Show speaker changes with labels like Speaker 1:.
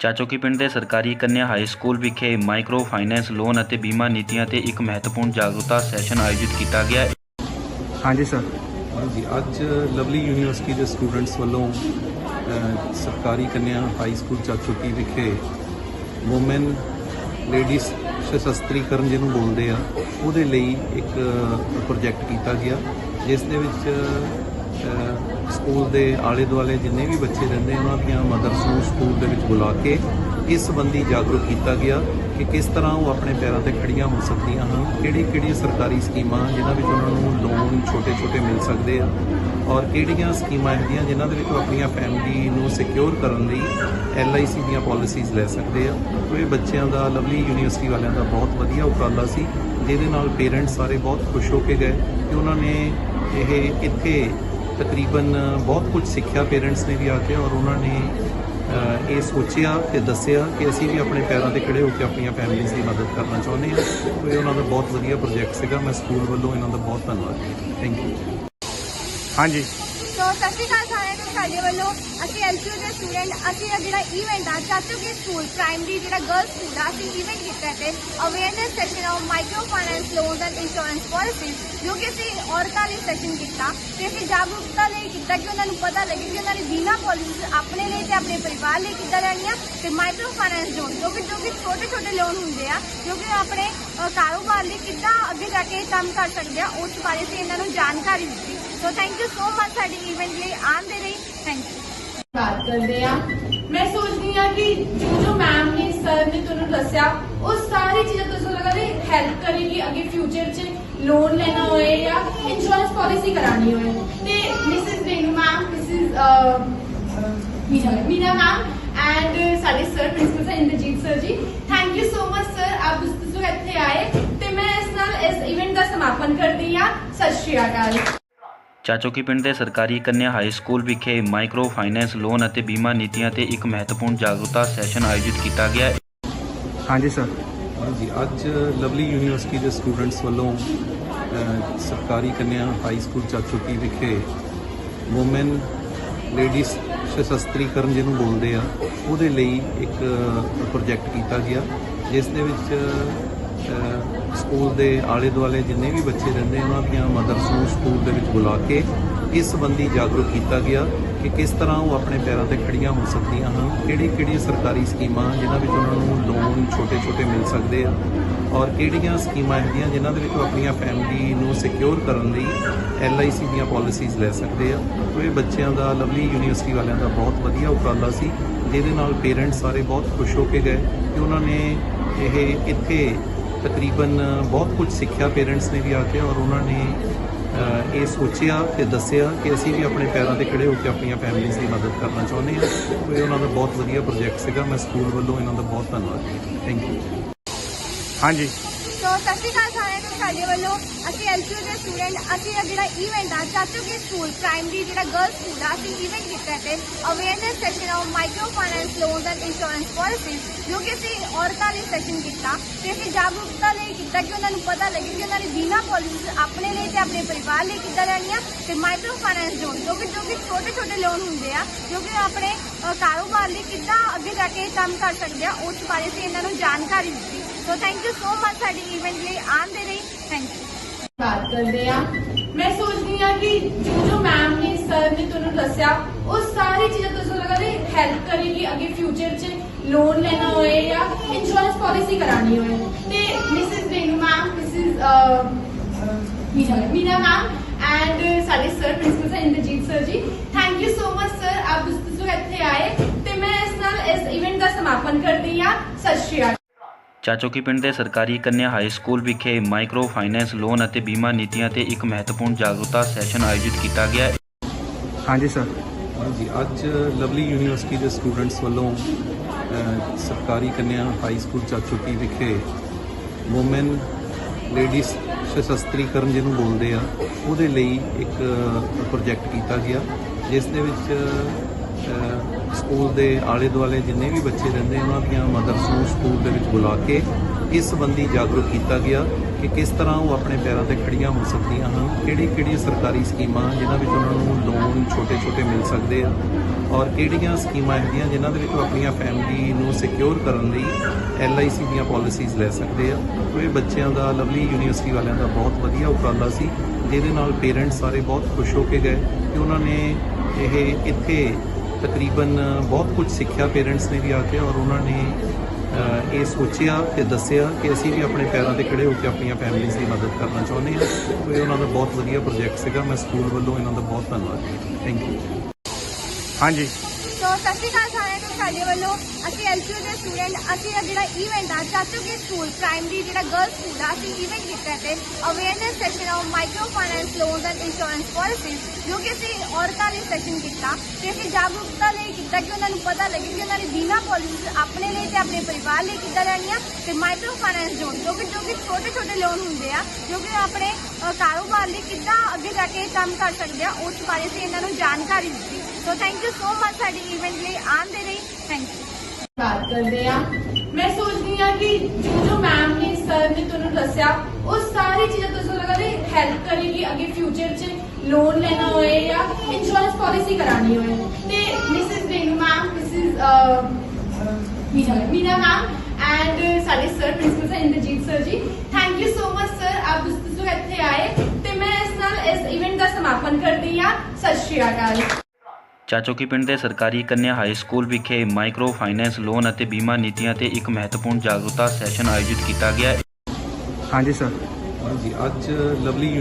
Speaker 1: ਚਾਚੋਕੀ ਪਿੰਡ ਦੇ ਸਰਕਾਰੀ ਕੰਨਿਆ ਹਾਈ ਸਕੂਲ ਵਿਖੇ ਮਾਈਕਰੋ ਫਾਈਨੈਂਸ ਲੋਨ ਅਤੇ ਬੀਮਾ ਨੀਤੀਆਂ ਤੇ ਇੱਕ ਮਹੱਤਵਪੂਰਨ ਜਾਗਰੂਕਤਾ ਸੈਸ਼ਨ ਆਯੋਜਿਤ ਕੀਤਾ ਗਿਆ
Speaker 2: ਹਾਂਜੀ ਸਰ।
Speaker 3: ਹਾਂਜੀ ਅੱਜ ਲਵਲੀ ਯੂਨੀਵਰਸਿਟੀ ਦੇ ਸਟੂਡੈਂਟਸ ਵੱਲੋਂ ਸਰਕਾਰੀ ਕੰਨਿਆ ਹਾਈ ਸਕੂਲ ਚਾਚੋਕੀ ਵਿਖੇ ਔਮਨ ਲੇਡੀਜ਼ ਸਸ਼ਸਤਰੀਕਰਨ ਜਿਹਨੂੰ ਬੋਲਦੇ ਆ ਉਹਦੇ ਲਈ ਇੱਕ ਪ੍ਰੋਜੈਕਟ ਕੀਤਾ ਗਿਆ ਜਿਸ ਦੇ ਵਿੱਚ ਸਕੂਲ ਦੇ ਆਲੇ ਦੁਆਲੇ ਜਿੰਨੇ ਵੀ ਬੱਚੇ ਰਹਿੰਦੇ ਉਹਨਾਂ ਦੀਆਂ ਮਦਰਸ ਨੂੰ ਸਕੂਲ ਦੇ ਵਿੱਚ ਬੁਲਾ ਕੇ ਇਸ ਸੰਬੰਧੀ ਜਾਗਰੂਕ ਕੀਤਾ ਗਿਆ ਕਿ ਕਿਸ ਤਰ੍ਹਾਂ ਉਹ ਆਪਣੇ ਪੈਰਾਂ ਤੇ ਖੜੀਆਂ ਹੋ ਸਕਦੀਆਂ ਹਨ ਕਿਹੜੀ ਕਿਹੜੀ ਸਰਕਾਰੀ ਸਕੀਮਾਂ ਜਿਨ੍ਹਾਂ ਵਿੱਚ ਉਹਨਾਂ ਨੂੰ ਲੋਨ ਛੋਟੇ-ਛੋਟੇ ਮਿਲ ਸਕਦੇ ਆ, ਔਰ ਕਿਹੜੀਆਂ ਸਕੀਮਾਂ ਹੁੰਦੀਆਂ ਜਿਨ੍ਹਾਂ ਦੇ ਵਿੱਚ ਉਹ ਆਪਣੀਆਂ ਫੈਮਿਲੀ ਨੂੰ ਸਿਕਿਉਰ ਕਰਨ ਲਈ LIC ਦੀਆਂ ਪਾਲਿਸੀਜ਼ ਲੈ ਸਕਦੇ ਆ। ਉਹ ਇਹ ਬੱਚਿਆਂ ਦਾ ਲਵਲੀ ਯੂਨੀਵਰਸਿਟੀ ਵਾਲਿਆਂ ਦਾ ਬਹੁਤ ਵਧੀਆ ਉਪਰਾਲਾ ਸੀ, ਜਿਹਦੇ ਨਾਲ ਪੇਰੈਂਟਸ ਸਾਰੇ ਬਹੁਤ ਖੁਸ਼ ਹੋ ਕੇ ਗਏ ਕਿ ਉਹਨਾਂ ਨੇ ਇਹ ਇੱਥੇ ਤਕਰੀਬਨ ਬਹੁਤ ਕੁਝ ਸਿੱਖਿਆ ਪੇਰੈਂਟਸ ਨੇ ਵੀ ਆ ਕੇ ਔਰ ਉਹਨਾਂ ਨੇ ਇਹ ਸੋਚਿਆ ਤੇ ਦੱਸਿਆ ਕਿ ਅਸੀਂ ਵੀ ਆਪਣੇ ਪੈਰਾਂ ਤੇ ਖੜੇ ਹੋ ਕੇ ਆਪਣੀਆਂ ਫੈਮਿਲੀਜ਼ ਦੀ ਮਦਦ ਕਰਨਾ ਚਾਹੁੰਦੇ ਹਾਂ। ਤੇ ਇਹ ਉਹਨਾਂ ਦਾ ਬਹੁਤ ਵਧੀਆ ਪ੍ਰੋਜੈਕਟ ਸੀਗਾ। ਮੈਂ ਸਕੂਲ ਵੱਲੋਂ ਇਹਨਾਂ ਦਾ ਬਹੁਤ ਧੰਨਵਾਦ ਥੈਂਕ ਯੂ
Speaker 2: ਹਾਂਜੀ।
Speaker 4: ਸੋ ਸਤਿ ਸ਼੍ਰੀ ਅਕਾਲ ਸਾਰਿਆਂ ਨੂੰ ਸਾਡੇ ਵੱਲੋਂ ਅਸੀਂ ਐਲਪੀਯੂ ਦੇ ਸਟੂਡੈਂਟ ਅਸੀਂ ਇਹ ਜਿਹੜਾ ਇਵੈਂਟ ਆ ਚਾਚੂ ਕੀ ਸਕੂਲ ਪ੍ਰਾਇਮਰੀ ਜਿਹੜਾ ਗਰਲਸ ਸਕੂਲ ਆ, ਅਸੀਂ ਇਵੈਂਟ ਕੀਤਾ ਤੇ awareness session of micro finance loans and insurance policies ਜੋ ਕਿ ਅਸੀਂ ਔਰਤਾਂ ਲਈ ਸੈਸ਼ਨ ਕੀਤਾ, ਤੇ ਅਸੀਂ ਜਾਗਰੂਕਤਾ ਲਈ ਕੀਤਾ ਕਿ ਉਹਨਾਂ ਨੂੰ ਪਤਾ ਲੱਗੇ ਕਿ ਉਹਨਾਂ ਦੀ ਬੀਮਾ ਪਾਲਿਸੀਜ਼ ਆਪਣੇ ਲਈ ਤੇ ਆਪਣੇ ਪਰਿਵਾਰ ਲਈ ਕਿੱਦਾਂ ਲੈਣੀਆਂ ਤੇ ਮਾਈਕਰੋ ਫਾਈਨੈਂਸ ਲੋਨ ਜੋ ਕਿ ਜੋ ਕਿ ਛੋਟੇ ਛੋਟੇ ਲੋਨ ਹੁੰਦੇ ਆ, ਜੋ ਕਿ ਆਪਣੇ ਕਾਰੋਬਾਰ ਲਈ ਕਿੱਦਾਂ ਅੱਗੇ ਜਾ ਕੇ ਕੰਮ ਕਰ ਸਕਦੇ ਆ, ਉਸ ਬਾਰੇ ਅਸੀਂ ਇਹਨਾਂ ਨੂੰ ਜਾਣਕਾਰੀ ਦਿੱਤੀ। So thank you so much ਸਾਡੇ ਇਵੈਂਟ ਲਈ। ਆਉਣ ਦੇ ਲਈ ਥੈਂਕ ਯੂ
Speaker 5: ਬਾਤ ਕਰਦੇ ਆ ਮੈਂ ਸੋਚਦੀ ਆ ਕਿ ਜੋ ਜੋ ਮੈਮ ਨੇ ਸਰ ਨੇ ਤੁਹਾਨੂੰ ਦੱਸਿਆ ਉਹ ਸਾਰੀ ਚੀਜ਼ਾਂ ਤੁਹਾਨੂੰ ਲੱਗਾ ਵੀ ਹੈਲਪ ਕਰੇਗੀ ਅੱਗੇ ਫਿਊਚਰ 'ਚ ਲੋਨ ਲੈਣਾ ਹੋਏ ਜਾਂ ਇੰਸ਼ੋਰੈਂਸ ਪਾਲਿਸੀ ਕਰਾਣੀ ਹੋਏ ਤੇ Mrs Benu ma'am Mrs Meena Meena ma'am and ਸਾਡੇ sir principal sir Inderjit sir ji thank you so much sir ਆਪ ਤੁਸੀਂ ਇੱਥੇ ਆਏ ਤੇ ਮੈਂ ਇਸ ਨਾਲ ਇਸ ਇਵੈਂਟ ਦਾ ਸਮਾਪਨ ਕਰਦੀ ਆ ਸਤਿ ਸ਼੍ਰੀ ਅਕਾਲ
Speaker 1: ਚਾਚੋਕੀ ਪਿੰਡ ਦੇ ਸਰਕਾਰੀ ਕੰਨਿਆ ਹਾਈ ਸਕੂਲ ਵਿਖੇ ਮਾਈਕਰੋ ਫਾਈਨੈਂਸ ਲੋਨ ਅਤੇ ਬੀਮਾ ਨੀਤੀਆਂ ਤੇ ਇੱਕ ਮਹੱਤਵਪੂਰਨ ਜਾਗਰੂਕਤਾ ਸੈਸ਼ਨ ਆਯੋਜਿਤ ਕੀਤਾ ਗਿਆ।
Speaker 2: ਹਾਂਜੀ ਸਰ।
Speaker 3: ਹਾਂਜੀ ਅੱਜ ਲਵਲੀ ਯੂਨੀਵਰਸਿਟੀ ਦੇ ਸਟੂਡੈਂਟਸ ਵੱਲੋਂ ਸਰਕਾਰੀ ਕੰਨਿਆ ਹਾਈ ਸਕੂਲ ਚਾਚੋਕੀ ਵਿਖੇ ਔਮਨ ਲੇਡੀਜ਼ ਸਸ਼ਸਤਰੀਕਰਨ ਜਿਹਨੂੰ ਬੋਲਦੇ ਆ ਉਹਦੇ ਲਈ ਇੱਕ ਪ੍ਰੋਜੈਕਟ ਕੀਤਾ ਗਿਆ ਜਿਸ ਦੇ ਵਿੱਚ ਸਕੂਲ ਦੇ ਆਲੇ ਦੁਆਲੇ ਜਿੰਨੇ ਵੀ ਬੱਚੇ ਰਹਿੰਦੇ ਉਹਨਾਂ ਦੀਆਂ ਮਦਰਸ ਨੂੰ ਸਕੂਲ ਦੇ ਵਿੱਚ ਬੁਲਾ ਕੇ ਇਸ ਸੰਬੰਧੀ ਜਾਗਰੂਕ ਕੀਤਾ ਗਿਆ ਕਿ ਕਿਸ ਤਰ੍ਹਾਂ ਉਹ ਆਪਣੇ ਪੈਰਾਂ ਤੇ ਖੜੀਆਂ ਹੋ ਸਕਦੀਆਂ ਹਨ ਕਿਹੜੀ ਕਿਹੜੀ ਸਰਕਾਰੀ ਸਕੀਮਾਂ ਜਿਨ੍ਹਾਂ ਵਿੱਚ ਉਹਨਾਂ ਨੂੰ ਲੋਨ ਛੋਟੇ-ਛੋਟੇ ਮਿਲ ਸਕਦੇ ਆ ਔਰ ਕਿਹੜੀਆਂ ਸਕੀਮਾਂ ਹੈਗੀਆਂ ਜਿਨ੍ਹਾਂ ਦੇ ਵਿੱਚ ਉਹ ਆਪਣੀਆਂ ਫੈਮਿਲੀ ਨੂੰ ਸਿਕਿਉਰ ਕਰਨ ਲਈ LIC ਦੀਆਂ ਪਾਲਿਸੀਜ਼ ਲੈ ਸਕਦੇ ਆ। ਉਹ ਇਹ ਬੱਚਿਆਂ ਦਾ ਲਵਲੀ ਯੂਨੀਵਰਸਿਟੀ ਵਾਲਿਆਂ ਦਾ ਬਹੁਤ ਵਧੀਆ ਉਪਰਾਲਾ ਸੀ, ਜਿਹਦੇ ਨਾਲ ਪੇਰੈਂਟਸ ਸਾਰੇ ਬਹੁਤ ਖੁਸ਼ ਹੋ ਕੇ ਗਏ ਕਿ ਉਹਨਾਂ ਨੇ ਇਹ ਇੱਥੇ ਤਕਰੀਬਨ ਬਹੁਤ ਕੁਝ ਸਿੱਖਿਆ ਪੇਰੈਂਟਸ ਨੇ ਵੀ ਆ ਕੇ ਔਰ ਉਹਨਾਂ ਨੇ ਇਹ ਸੋਚਿਆ ਤੇ ਦੱਸਿਆ ਕਿ ਅਸੀਂ ਵੀ ਆਪਣੇ ਪੈਰਾਂ ਤੇ ਖੜੇ ਹੋ ਕੇ ਆਪਣੀਆਂ ਫੈਮਿਲੀਜ਼ ਦੀ ਮਦਦ ਕਰਨਾ ਚਾਹੁੰਦੇ ਹਾਂ। ਇਹ ਉਹਨਾਂ ਦਾ ਬਹੁਤ ਵਧੀਆ ਪ੍ਰੋਜੈਕਟ ਸੀਗਾ। ਮੈਂ ਸਕੂਲ ਵੱਲੋਂ ਇਹਨਾਂ ਦਾ ਬਹੁਤ ਧੰਨਵਾਦ ਥੈਂਕ ਯੂ
Speaker 2: ਹਾਂਜੀ।
Speaker 4: ਸੋ ਸਤਿ ਸ਼੍ਰੀ ਅਕਾਲ ਸਾਰਿਆਂ ਨੂੰ, ਸਾਡੇ ਵੱਲੋਂ ਅਸੀਂ ਐਲਪੀਯੂ ਦੇ ਸਟੂਡੈਂਟ ਅਸੀਂ ਇਹ ਜਿਹੜਾ ਇਵੈਂਟ ਆ, ਚਾਚੂ ਕੀ ਸਕੂਲ ਪ੍ਰਾਇਮਰੀ ਜਿਹੜਾ ਗਰਲਸ ਸਕੂਲ ਆ, ਅਸੀਂ ਇਵੈਂਟ ਕੀਤਾ ਤੇ awareness session of micro finance loans and insurance policies ਜੋ ਕਿ ਅਸੀਂ ਔਰਤਾਂ ਲਈ ਸੈਸ਼ਨ ਕੀਤਾ ਤੇ ਅਸੀਂ ਜਾਗਰੂਕਤਾ ਲਈ ਕੀਤਾ ਕਿ ਉਹਨਾਂ ਨੂੰ ਪਤਾ ਲੱਗੇ ਕਿ ਉਹਨਾਂ ਦੀ ਬੀਮਾ ਪਾਲਿਸੀਜ਼ ਆਪਣੇ ਲਈ ਤੇ ਆਪਣੇ ਪਰਿਵਾਰ ਲਈ ਕਿੱਦਾਂ ਲੈਣੀਆਂ ਤੇ ਮਾਈਕਰੋ ਫਾਈਨੈਂਸ ਲੋਨ ਜੋ ਕਿ ਜੋ ਕਿ ਛੋਟੇ ਛੋਟੇ ਲੋਨ ਹੁੰਦੇ ਆ, ਜੋ ਕਿ ਆਪਣੇ ਕਾਰੋਬਾਰ ਲਈ ਕਿੱਦਾਂ ਅੱਗੇ ਜਾ ਕੇ ਕੰਮ ਕਰ ਸਕਦੇ ਆ, ਉਸ ਬਾਰੇ ਅਸੀਂ ਇਹਨਾਂ ਨੂੰ ਜਾਣਕਾਰੀ ਦਿੱਤੀ so thank you so much ਸਾਡੀ ਇਵੈਂਟ ਲਈ ਆਉਣ ਦੇ ਲਈ ਥੈਂਕ ਯੂ
Speaker 5: ਬਾਤ ਕਰਦੇ ਆ ਮੈਂ ਸੋਚਦੀ ਆ ਕਿ ਜੋ ਜੋ ਮੈਮ ਨੇ ਸਰ ਨੇ ਤੁਹਾਨੂੰ ਦੱਸਿਆ ਉਹ ਸਾਰੀ ਚੀਜ਼ਾਂ ਤੁਹਾਨੂੰ ਲੱਗਾ ਵੀ ਹੈਲਪ ਕਰੇਗੀ ਅੱਗੇ ਫਿਊਚਰ 'ਚ ਲੋਨ ਲੈਣਾ ਹੋਏ ਜਾਂ ਇੰਸ਼ੋਰੈਂਸ ਪਾਲਿਸੀ ਕਰਾਣੀ ਹੋਏ ਤੇ Mrs Benu ma'am Mrs Meena Meena ma'am and ਸਾਡੇ sir principal sir Inderjit sir ji thank you so much sir ਆਪ ਤੁਸੀਂ ਇੱਥੇ ਆਏ ਤੇ ਮੈਂ ਇਸ ਨਾਲ ਇਸ ਇਵੈਂਟ ਦਾ ਸਮਾਪਨ ਕਰਦੀ ਆ ਸਤਿ ਸ਼੍ਰੀ ਅਕਾਲ
Speaker 1: ਚਾਚੋਕੀ ਪਿੰਡ ਦੇ ਸਰਕਾਰੀ ਕੰਨਿਆ ਹਾਈ ਸਕੂਲ ਵਿਖੇ ਮਾਈਕਰੋ ਫਾਈਨੈਂਸ ਲੋਨ ਅਤੇ ਬੀਮਾ ਨੀਤੀਆਂ ਤੇ ਇੱਕ ਮਹੱਤਵਪੂਰਨ ਜਾਗਰੂਕਤਾ ਸੈਸ਼ਨ ਆਯੋਜਿਤ ਕੀਤਾ ਗਿਆ
Speaker 2: ਹਾਂਜੀ ਸਰ
Speaker 3: ਹਾਂਜੀ ਅੱਜ ਲਵਲੀ ਯੂਨੀਵਰਸਿਟੀ ਦੇ ਸਟੂਡੈਂਟਸ ਵੱਲੋਂ ਸਰਕਾਰੀ ਕੰਨਿਆ ਹਾਈ ਸਕੂਲ ਚਾਚੋਕੀ ਵਿਖੇ ਔਮਨ ਲੇਡੀਜ਼ ਸਸ਼ਸਤਰੀਕਰਨ ਜਿਹਨੂੰ ਬੋਲਦੇ ਆ ਉਹਦੇ ਲਈ ਇੱਕ ਪ੍ਰੋਜੈਕਟ ਕੀਤਾ ਗਿਆ ਜਿਸ ਦੇ ਵਿੱਚ ਸਕੂਲ ਦੇ ਆਲੇ ਦੁਆਲੇ ਜਿੰਨੇ ਵੀ ਬੱਚੇ ਰਹਿੰਦੇ ਉਹਨਾਂ ਦੀਆਂ ਮਦਰਸ ਨੂੰ ਸਕੂਲ ਦੇ ਵਿੱਚ ਬੁਲਾ ਕੇ ਇਸ ਸੰਬੰਧੀ ਜਾਗਰੂਕ ਕੀਤਾ ਗਿਆ ਕਿ ਕਿਸ ਤਰ੍ਹਾਂ ਉਹ ਆਪਣੇ ਪੈਰਾਂ ਤੇ ਖੜੀਆਂ ਹੋ ਸਕਦੀਆਂ ਹਨ ਕਿਹੜੀ ਕਿਹੜੀ ਸਰਕਾਰੀ ਸਕੀਮਾਂ ਜਿਨ੍ਹਾਂ ਵਿੱਚ ਉਹਨਾਂ ਨੂੰ ਲੋਨ ਛੋਟੇ ਛੋਟੇ ਮਿਲ ਸਕਦੇ ਆ ਔਰ ਕਿਹੜੀਆਂ ਸਕੀਮਾਂ ਹੈਗੀਆਂ ਜਿਨ੍ਹਾਂ ਦੇ ਵਿੱਚ ਉਹ ਆਪਣੀਆਂ ਫੈਮਿਲੀ ਨੂੰ ਸਿਕਿਉਰ ਕਰਨ ਲਈ LIC ਦੀਆਂ ਪਾਲਿਸੀਜ਼ ਲੈ ਸਕਦੇ ਆ। ਉਹ ਇਹ ਬੱਚਿਆਂ ਦਾ ਲਵਲੀ ਯੂਨੀਵਰਸਿਟੀ ਵਾਲਿਆਂ ਦਾ ਬਹੁਤ ਵਧੀਆ ਉਪਰਾਲਾ ਸੀ, ਜਿਹਦੇ ਨਾਲ ਪੇਰੈਂਟਸ ਸਾਰੇ ਬਹੁਤ ਖੁਸ਼ ਹੋ ਕੇ ਗਏ ਕਿ ਉਹਨਾਂ ਨੇ ਇਹ ਇੱਥੇ ਤਕਰੀਬਨ ਬਹੁਤ ਕੁਝ ਸਿੱਖਿਆ ਪੇਰੈਂਟਸ ਨੇ ਵੀ ਆ ਕੇ ਔਰ ਉਹਨਾਂ ਨੇ ਇਹ ਸੋਚਿਆ ਤੇ ਦੱਸਿਆ ਕਿ ਅਸੀਂ ਵੀ ਆਪਣੇ ਪੈਰਾਂ ਤੇ ਖੜੇ ਹੋ ਕੇ ਆਪਣੀਆਂ ਫੈਮਿਲੀਜ਼ ਦੀ ਮਦਦ ਕਰਨਾ ਚਾਹੁੰਦੇ ਹਾਂ। ਤੇ ਇਹ ਉਹਨਾਂ ਦਾ ਬਹੁਤ ਵਧੀਆ ਪ੍ਰੋਜੈਕਟ ਸੀਗਾ। ਮੈਂ ਸਕੂਲ ਵੱਲੋਂ ਇਹਨਾਂ ਦਾ ਬਹੁਤ ਧੰਨਵਾਦ ਥੈਂਕ ਯੂ
Speaker 2: ਹਾਂਜੀ।
Speaker 4: ਸੋ ਸਤਿ ਸ਼੍ਰੀ ਅਕਾਲ ਸਾਰਿਆਂ ਨੂੰ, ਸਾਡੇ ਵੱਲੋਂ ਅਸੀਂ ਐਲਸੀਯੂ ਦੇ ਸਟੂਡੈਂਟ ਅਸੀਂ ਇਹ ਜਿਹੜਾ ਇਵੈਂਟ ਆ ਚਾਚੂ ਕੀ ਸਕੂਲ ਪ੍ਰਾਇਮਰੀ ਜਿਹੜਾ ਗਰਲਸ ਸਕੂਲ ਆ, ਅਸੀਂ ਇਵੈਂਟ ਕੀਤਾ ਤੇ awareness session of micro finance loans and insurance policies ਜੋ ਕਿ ਅਸੀਂ ਔਰਤਾਂ ਲਈ ਸੈਸ਼ਨ ਕੀਤਾ, ਤੇ ਅਸੀਂ ਜਾਗਰੂਕਤਾ ਲਈ ਕੀਤਾ ਕਿ ਉਹਨਾਂ ਨੂੰ ਪਤਾ ਲੱਗੇ ਕਿ ਉਹਨਾਂ ਦੀ ਬੀਮਾ ਪਾਲਿਸੀਜ਼ ਆਪਣੇ ਲਈ ਤੇ ਆਪਣੇ ਪਰਿਵਾਰ ਲਈ ਕਿੱਦਾਂ ਲੈਣੀਆਂ ਤੇ ਮਾਈਕਰੋ ਫਾਈਨੈਂਸ ਲੋਨ ਜੋ ਕਿ ਜੋ ਕਿ ਛੋਟੇ ਛੋਟੇ ਲੋਨ ਹੁੰਦੇ ਆ, ਜੋ ਕਿ ਆਪਣੇ ਕਾਰੋਬਾਰ ਲਈ ਕਿੱਦਾਂ ਅੱਗੇ ਜਾ ਕੇ ਕੰਮ ਕਰ ਸਕਦੇ ਆ, ਉਸ ਬਾਰੇ ਅਸੀਂ ਇਹਨਾਂ ਨੂੰ ਜਾਣਕਾਰੀ ਦਿੱਤੀ। So thank you so much ਸਾਡੀ ਇਵੈਂਟ ਲਈ ਆਉਣ ਦੇ ਲਈ। ਥੈਂਕ ਯੂ
Speaker 5: ਬਾਤ ਕਰਦੇ ਆ ਮੈਂ ਸੋਚਦੀ ਆ ਕਿ ਜੋ ਜੋ ਮੈਮ ਨੇ ਸਰ ਨੇ ਤੁਹਾਨੂੰ ਦੱਸਿਆ, ਉਹ ਸਾਰੀ ਚੀਜ਼ਾਂ ਤੁਹਾਨੂੰ ਲੱਗਾ ਹੈਲਪ ਕਰੇਗੀ ਅੱਗੇ ਫਿਊਚਰ 'ਚ ਲੋਨ ਲੈਣਾ ਹੋਏ ਜਾਂ ਇੰਸ਼ੋਰੈਂਸ ਪਾਲਿਸੀ ਕਰਾਣੀ ਹੋਏ। ਤੇ Mrs Renu ma'am Mrs Meena Meena ma'am and ਸਾਡੇ sir principal sir Inderjit sir ji thank you so much sir ਆਪ ਤੁਸੀਂ ਲੋਕ ਇੱਥੇ ਆਏ ਤੇ ਮੈਂ ਇਸ ਨਾਲ ਇਸ ਇਵੈਂਟ ਦਾ ਸਮਾਪਨ ਕਰਦੀ ਆ ਸਤਿ ਸ਼੍ਰੀ ਅਕਾਲ।
Speaker 1: ਚਾਚੋਕੀ ਪਿੰਡ ਦੇ ਸਰਕਾਰੀ ਕੰਨਿਆ ਹਾਈ ਸਕੂਲ ਵਿਖੇ ਮਾਈਕਰੋ ਫਾਈਨੈਂਸ ਲੋਨ ਅਤੇ ਬੀਮਾ ਨੀਤੀਆਂ ਤੇ ਇੱਕ ਮਹੱਤਵਪੂਰਨ ਜਾਗਰੂਕਤਾ ਸੈਸ਼ਨ ਆਯੋਜਿਤ ਕੀਤਾ ਗਿਆ।
Speaker 2: ਹਾਂਜੀ ਸਰ
Speaker 3: ਹਾਂਜੀ ਅੱਜ ਲਵਲੀ